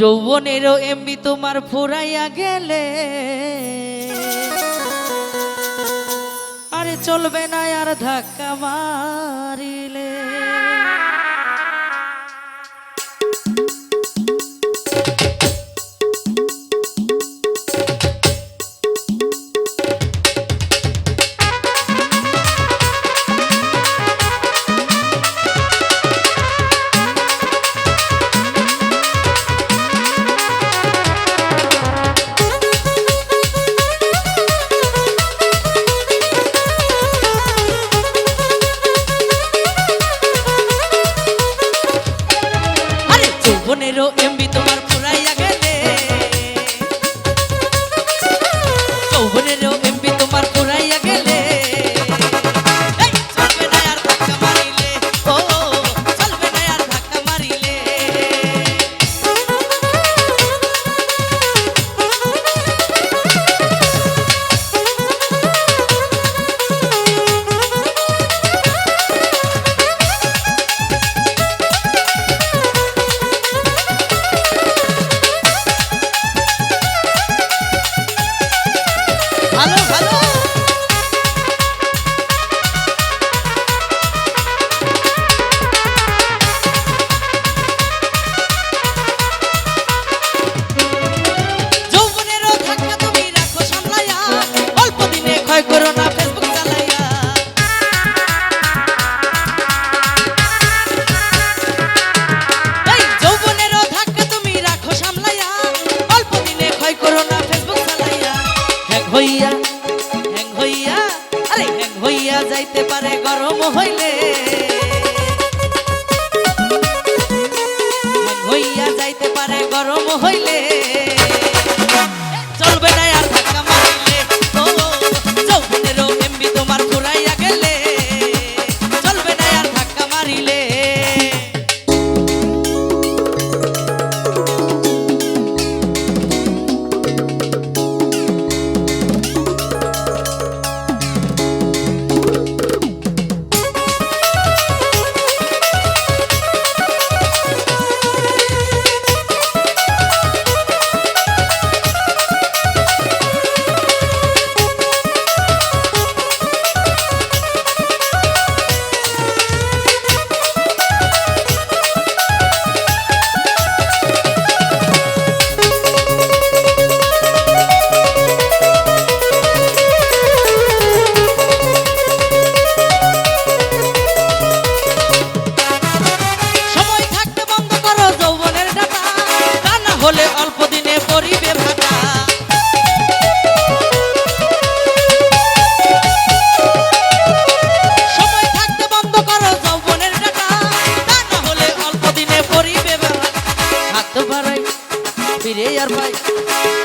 যৌবনেরও এমনি তোমার ফুরাইয়া গেলে। আরে চলবে না আর ধাক্কা মারিলে।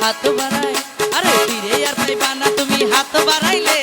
হাত বাড়াই আরে ফিরে আর পাইবা না তুমি হাত বাড়াইলে।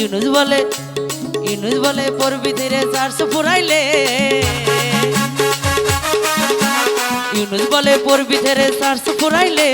ইউনুজ বলে ইউনুজ বলে পড়বি ধীরে চারশো ফুরাইলে। ইউনুজ বলে পড়বি ধীরে চারশো পুরাইলে